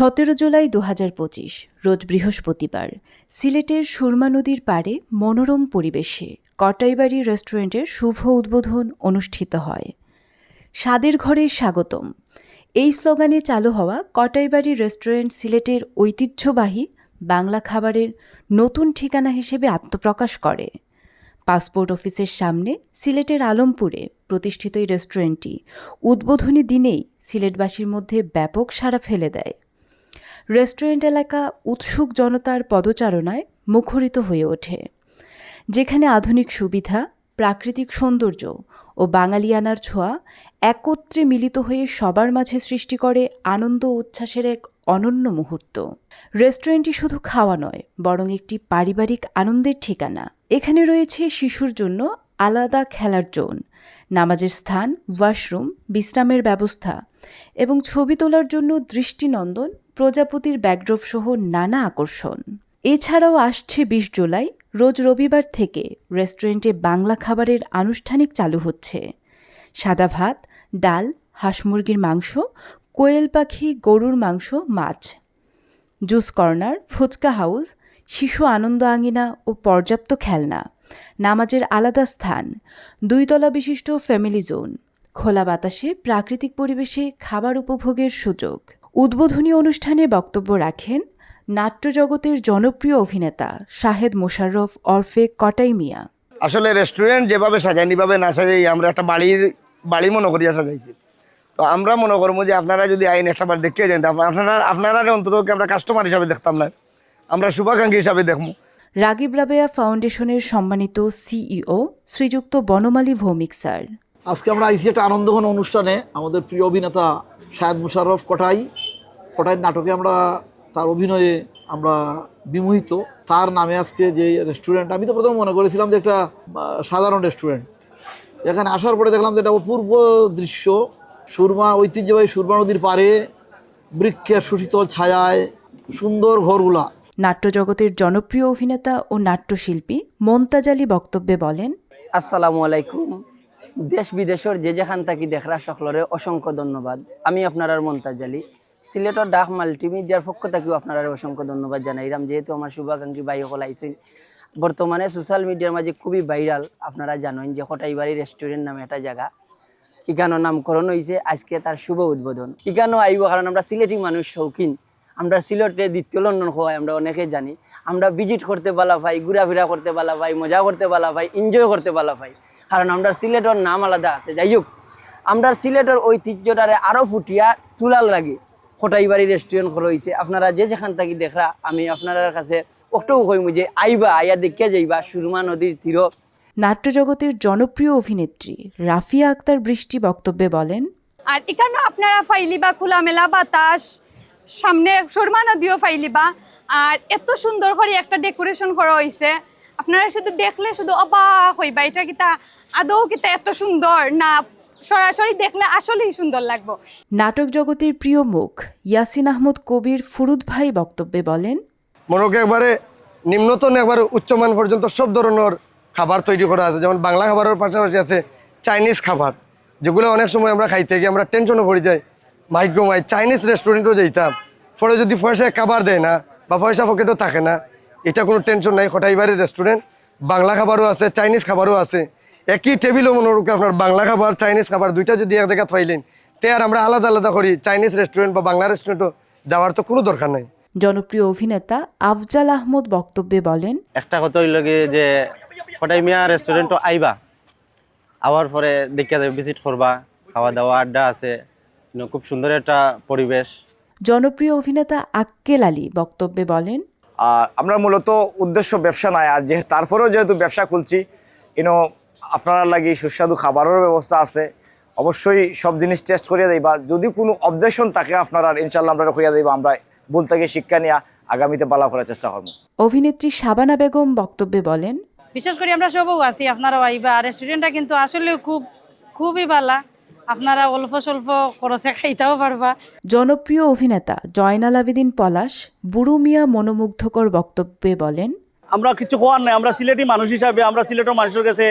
সতেরো জুলাই দু হাজার পঁচিশ, রোজ বৃহস্পতিবার, সিলেটের সুরমা নদীর পাড়ে মনোরম পরিবেশে কটাইবাড়ি রেস্টুরেন্টের শুভ উদ্বোধন অনুষ্ঠিত হয়। স্বাদের ঘরে স্বাগতম। এই স্লোগানে চালু হওয়া কটাইবাড়ি রেস্টুরেন্ট সিলেটের ঐতিহ্যবাহী বাংলা খাবারের নতুন ঠিকানা হিসেবে আত্মপ্রকাশ করে। পাসপোর্ট অফিসের সামনে সিলেটের আলমপুরে প্রতিষ্ঠিত এই রেস্টুরেন্টটি উদ্বোধনী দিনেই সিলেটবাসীর মধ্যে ব্যাপক সাড়া ফেলে দেয়। রেস্টুরেন্ট এলাকা উৎসুক জনতার পদচারণায় মুখরিত হয়ে ওঠে। যেখানে আধুনিক সুবিধা, প্রাকৃতিক সৌন্দর্য ও বাঙালিয়ানার ছোঁয়া একত্রে মিলিত হয়ে সবার মাঝে সৃষ্টি করে আনন্দ উচ্ছ্বাসের এক অনন্য মুহূর্ত। রেস্টুরেন্টটি শুধু খাওয়া নয়, বরং একটি পারিবারিক আনন্দের ঠিকানা। এখানে রয়েছে শিশুর জন্য আলাদা খেলার জোন, নামাজের স্থান, ওয়াশরুম, বিশ্রামের ব্যবস্থা এবং ছবি তোলার জন্য দৃষ্টিনন্দন প্রজাপতির ব্যাকড্রপ সহ নানা আকর্ষণ। এছাড়াও আসছে বিশ জুলাই, রোজ রবিবার থেকে রেস্টুরেন্টে বাংলা খাবারের আনুষ্ঠানিক চালু হচ্ছে। সাদা ভাত, ডাল, হাঁস মুরগির মাংস, কোয়েল পাখি, গরুর মাংস, মাছ। জুস কর্নার, ফুচকা হাউস, শিশু আনন্দ আঙিনা ও পর্যাপ্ত খেলনা। নামাজের আলাদা স্থান, দুইতলা বিশিষ্ট ফ্যামিলি জোন। খোলা বাতাসে প্রাকৃতিক পরিবেশে খাবার উপভোগের সুযোগ। উদ্বোধনী অনুষ্ঠানে বক্তব্য রাখেন নাট্যজগতের জনপ্রিয় অভিনেতা শাহেদ মোশাররফ অরফে কটাই মিয়া। আসলে রেস্টুরেন্ট যেভাবে সাজাই নিভাবে না সাজাই আমরা একটা বাড়ির বাড়ি মনে করিয়া সাজাইছি। তো আমরা মনে করব যে আপনারা যদি আইন একটা বার দেখতে যান আপনারা আপনারা অন্তত আমরা কাস্টমার হিসাবে দেখতাম না। আমরা শুভাকাঙ্ক্ষী হিসাবে দেখব। রাগিব রাবেয়া ফাউন্ডেশনের সম্মানিত সিইও শ্রীযুক্ত বনমালী ভৌমিক স্যার। আজকে আমরা আইসি একটা আনন্দঘন অনুষ্ঠানে আমাদের প্রিয় অভিনেতা শায়দ মুশারফ কটাই। কটাইয়ের নাটকে আমরা তার অভিনয়ে আমরা বিমোহিত। তার নামে আজকে যে রেস্টুরেন্ট আমি তো প্রথমে মনে করেছিলাম যে একটা সাধারণ রেস্টুরেন্ট এখানে আসার পরে দেখলাম যে এটা অপূর্ব দৃশ্য। সুরমা ঐতিহ্যবাহী সুরমা নদীর পারে বৃক্ষের সুশীতল ছায়ায় সুন্দর ঘরগুলা। নাট্যজগতের জনপ্রিয় অভিনেতা ও নাট্যশিল্পী মমতাজ আলী বক্তব্যে বলেন আসসালামু আলাইকুম। দেশ বিদেশের যে যেখান থাকি দেখরা সকলরে অসংখ্য ধন্যবাদ। আমি আপনার মন্তাজ আলী সিলেটর ডাক মাল্টিমিডিয়ার পক্ষ থেকেও আপনার অসংখ্য ধন্যবাদ জানাইলাম যেহেতু আমার শুভাকাঙ্ক্ষী ভাই সকল আইসেন বর্তমানে সোশ্যাল মিডিয়ার মাঝে খুবই ভাইরাল আপনারা জানেন যে হটাইবাড়ি রেস্টুরেন্ট নামে একটা জায়গা। ইকানো নামকরণ হয়েছে আজকে তার শুভ উদ্বোধন। ইকানো আইব কারণ আমরা সিলেটি মানুষ শৌখিন। আমরা সিলেটে দ্বিতীয় লন্ডন হওয়ায় আমরা অনেকে জানি। আমরা ভিজিট করতে পালা পাই ঘোরাফেরা করতে পালা পাই মজা করতে পালা পাই এনজয় করতে পালা পাই কারণ আমরা সিলেটর নাম আলাদা আছে। যাই হোক আমরা সিলেটের ঐতিহ্যটারে আরও ফুটিয়া তুলার লাগে। খোটাইবাড়ি রেস্টুরেন্ট খোলা হয়েছে আপনারা যে যেখান থাকি দেখরা আমি আপনার কাছে একটু কইম যে আইবা আইয়া দেখে যাইবা সুরমা নদীর তীর। নাট্যজগতের জনপ্রিয় অভিনেত্রী রাফিয়া আক্তার বৃষ্টি বক্তব্যে বলেন আর এখানে আপনারা ফাইলিবা খোলামেলা বাতাস সামনে শর্মা নদীও ফাইলিবা। আর এত সুন্দর করে একটা ডেকোরেশন করা হয়েছে আপনারা শুধু দেখলে শুধু অবাক হইবা এটা কিতা আদৌ কিতা এত সুন্দর? না সরাসরি দেখলে আসলেই সুন্দর লাগবো। নাটক জগতের প্রিয় মুখ ইয়াসিন আহমদ কবির ফুরুদ ভাই বক্তব্যে বলেন মনোকে একবারে নিম্নতন একবারে উচ্চমান পর্যন্ত সব ধরনের খাবার তৈরি করা আছে। যেমন বাংলা খাবারের পাশাপাশি আছে চাইনিজ খাবার যেগুলো অনেক সময় আমরা খাইতে গিয়ে আমরা টেনশনও পড়ে যাই। ভাগ্য মাই চাইনিজ রেস্টুরেন্টও যাইতাম। পরে যদি পয়সায় খাবার দেয় না বা পয়সা পকেটও থাকে না এটা কোনো টেনশন নাই হটাইবাড়ির রেস্টুরেন্ট বাংলা খাবারও আছে চাইনিজ খাবারও আছে। একই টেবিলও মনে রূপে আপনার বাংলা খাবার চাইনিজ খাবার দুইটা যদি এক জায়গায় থাইলেন তে আর আমরা আলাদা আলাদা করি চাইনিজ রেস্টুরেন্ট বা বাংলা রেস্টুরেন্টও যাওয়ার তো কোনো দরকার নাই। জনপ্রিয় অভিনেতা আফজাল আহমদ বক্তব্যে বলেন একটা কথা হইল কি যে হঠাই মিয়া রেস্টুরেন্টও আইবা আওয়ার পরে দেখিয়া যাবে ভিজিট করবা খাওয়া দাওয়া আড্ডা আছে খুব সুন্দর একটা পরিবেশ। জনপ্রিয় অভিনেতা আক্কেল আলী বক্তব্যে বলেন আর আমরা মূলত উদ্দেশ্য ব্যবসা নয় আর যে তারপরেও যেহেতু ব্যবসা খুলছি ইনো আপনারা লাগি সুস্বাদু খাবারের ব্যবস্থা আছে। অবশ্যই সব জিনিস টেস্ট করিয়া দিবা। যদি কোনো অবজেকশন থাকে আপনারা ইনশাল্লাহ আমরা করিয়া দিবা আমরা ভুল থেকে শিক্ষা নিয়ে আগামীতে পালা করার চেষ্টা করব। অভিনেত্রী শাবানা বেগম বক্তব্যে বলেন বিশেষ করে আমরা সবও আছি আপনারাও আইবা রেস্টুরেন্টটা কিন্তু আসলে খুব খুবই ভালো আপনারা অল্প স্বল্প খরচে খাইতেও পারবা। জনপ্রিয় অভিনেতা জয়নাল আবেদিন পলাশ বুড়ো মিয়া মনোমুগ্ধকর বক্তব্যে বলেন আমরা কিছু কোয়ার নাই আমরা সিলেটি মানুষ হিসাবে আমরা সিলেটের মানুষের কাছে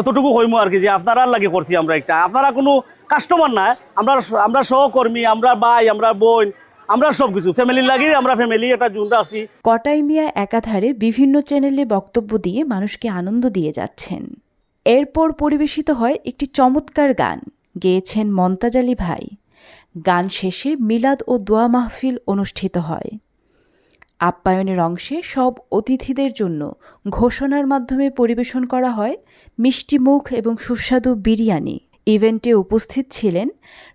অতটুকু হইমু আর কি যে আপনারা লাগে করছি আমরা একটা। আপনারা কোনো কাস্টমার না আমরা আমরা সহকর্মী আমরা ভাই আমরা বোন আমরা সব কিছু ফ্যামিলির লাগি আমরা ফ্যামিলি একটা জুনটা আছি। কটাই মিয়া একাধারে বিভিন্ন চ্যানেলে বক্তব্য দিয়ে মানুষকে আনন্দ দিয়ে যাচ্ছেন। এরপর পরিবেশিত হয় একটি চমৎকার গান। গেয়েছেন মন্তাজ আলী ভাই। গান শেষে মিলাদ ও দোয়া মাহফিল অনুষ্ঠিত হয়। আপ্যায়নের অংশে সব অতিথিদের জন্য ঘোষণার মাধ্যমে পরিবেশন করা হয় মিষ্টিমুখ এবং সুস্বাদু বিরিয়ানি। ইভেন্টে উপস্থিত ছিলেন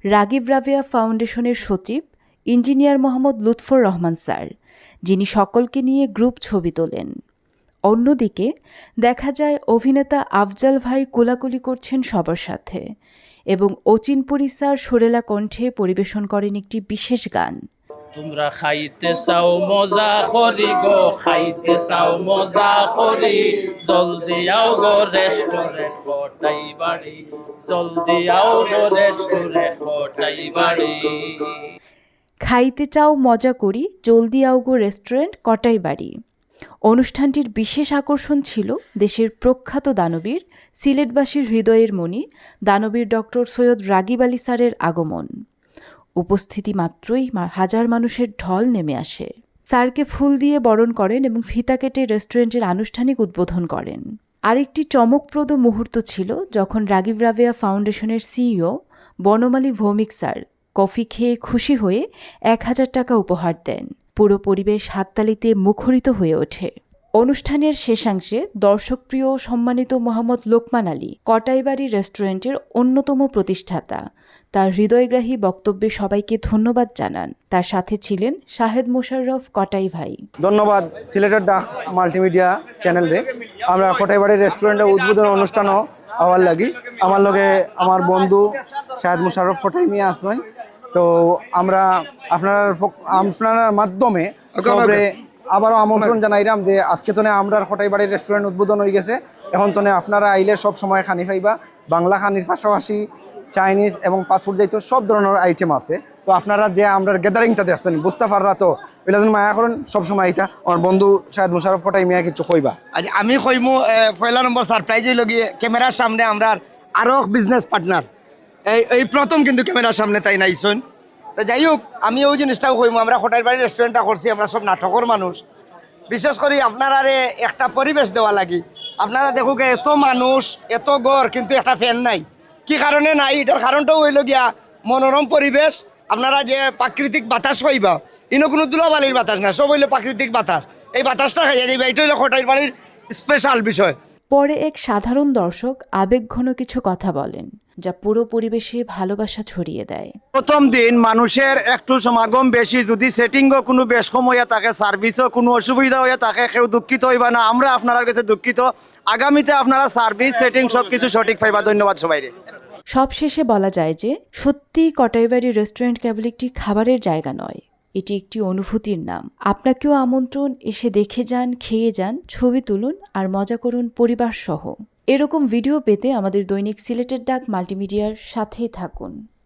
রাগিব রাবেয়া ফাউন্ডেশনের সচিব ইঞ্জিনিয়ার মোহাম্মদ লুৎফর রহমান স্যার, যিনি সকলকে নিয়ে গ্রুপ ছবি তোলেন। অন্যদিকে দেখা যায় অভিনেতা আফজাল ভাই কোলাকুলি করছেন সবার সাথে। এবং অচিনপুরী স্যার সুরেলা কণ্ঠে পরিবেশন করেন একটি বিশেষ গান। তোমরা খাইতে চাও মজা করি গো খাইতে চাও মজা করি। জলদি আও গো রেস্টুরেন্ট কোটাই বাড়ি। জলদি আও গো রেস্টুরেন্ট কোটাই বাড়ি। খাইতে চাও মজা করি জলদি আউগো রেস্টুরেন্ট কটাই বাড়ি। অনুষ্ঠানটির বিশেষ আকর্ষণ ছিল দেশের প্রখ্যাত দানবীর, সিলেটবাসীর হৃদয়ের মণি, দানবীর ডক্টর সৈয়দ রাগিব আলী স্যারের আগমন। উপস্থিতি মাত্রই হাজার মানুষের ঢল নেমে আসে। স্যারকে ফুল দিয়ে বরণ করেন এবং ফিতা কেটে রেস্টুরেন্টের আনুষ্ঠানিক উদ্বোধন করেন। আরেকটি চমকপ্রদ মুহূর্ত ছিল যখন রাগিব রাবেয়া ফাউন্ডেশনের CEO Banamali Bhowmik sir coffee খেয়ে খুশি হয়ে এক হাজার টাকা উপহার দেন। পুরো পরিবেশ হাততালিতে মুখরিত হয়ে ওঠে। অনুষ্ঠানের শেষাংশে দর্শকপ্রিয় সম্মানিত মোহাম্মদ লোকমান আলী কটাইবাড়ি রেস্টুরেন্টের অন্যতম প্রতিষ্ঠাতা। তার হৃদয়গ্রাহী বক্তব্যে সবাইকে ধন্যবাদ জানান। তার সাথে ছিলেন শাহেদ মোশাররফ কটাই ভাই। ধন্যবাদ সিলেটের ডাক মাল্টিমিডিয়া চ্যানেলে আমরা কোটাইবাড়ি রেস্টুরেন্টের উদ্বোধন অনুষ্ঠানও হওয়ার লাগি। আমার লগে আমার বন্ধু শাহেদ মুশারফ কটাই মিয়া আসেন তো আমরা আপনার আপনার মাধ্যমে সবরে আবারও আমন্ত্রণ জানাইলাম যে আজকে তো আমরা কোটাইবাড়ির রেস্টুরেন্ট উদ্বোধন হয়ে গেছে। এখন তো আপনারা আইলে সব সময় খানি পাইবা বাংলা খানির পাশাপাশি চাইনিজ এবং ফাস্টফুড যাইতো সব ধরনের আইটেম আছে। তো আপনারা যে আমরা গ্যাদারিংটা দেখছেন বুঝতে পাররা তো ওইটা যেন মায়া করেন সবসময় এটা। আমার বন্ধু শায়দ মুশারফ কটাই মিয়া কিছু কইবা? আজ আমি কইমু পয়লা নম্বর সারপ্রাইজ হইল গিয়ে ক্যামেরার সামনে আমরা আরও বিজনেস পার্টনার এই এই প্রথম কিন্তু ক্যামেরার সামনে তাই নাইছুন তো যাই হোক, আমি ওই জিনিসটাও কইমু, আমরা হোটেল বাড়ি রেস্টুরেন্টটা করছি, আমরা সব নাটকের মানুষ। বিশেষ করে আপনারা একটা পরিবেশ দেওয়া লাগি। আপনারা দেখুক, এত মানুষ, এত গড়, কিন্তু একটা ফ্যান নাই। কি কারণে নাই? এটার কারণটাও হইল গিয়া, মনোরম পরিবেশ, আপনারা যে প্রাকৃতিক বাতাস পাইবা, ইনো কোনো দুলাবালির বাতাস না, সব হইল প্রাকৃতিক বাতাস। এই বাতাসটা খাইয়া যাইবা এটা হইল খোটাইর বাড়ির স্পেশাল বিষয়। পরে এক সাধারণ দর্শক আবেগঘন কিছু কথা বলেন। যা পুরো পরিবেশে ভালোবাসা ছড়িয়ে দেয়। প্রথম দিন মানুষের একটু সমাগম বেশি যদি সেটিংও কোনো বেশ কম হইয়া থাকে সার্ভিসও কোনো অসুবিধা হইয়া থাকে কেউ দুঃখিত হইবা না আমরা আপনার কাছে দুঃখিত। আগামীতে আপনারা সার্ভিস সেটিং সব কিছু সঠিক পাইবা। ধন্যবাদ সবাইরে সবশেষে বলা যায় যে সত্যিই কটাইবাড়ি রেস্টুরেন্ট কেবল একটি খাবারের জায়গা নয় এটি একটি অনুভূতির নাম। আপনাকেও আমন্ত্রণ এসে দেখে যান খেয়ে যান ছবি তুলুন আর মজা করুন পরিবার সহ এরকম ভিডিও পেতে আমাদের দৈনিক সিলেটের ডাক মাল্টিমিডিয়ার সাথেই থাকুন।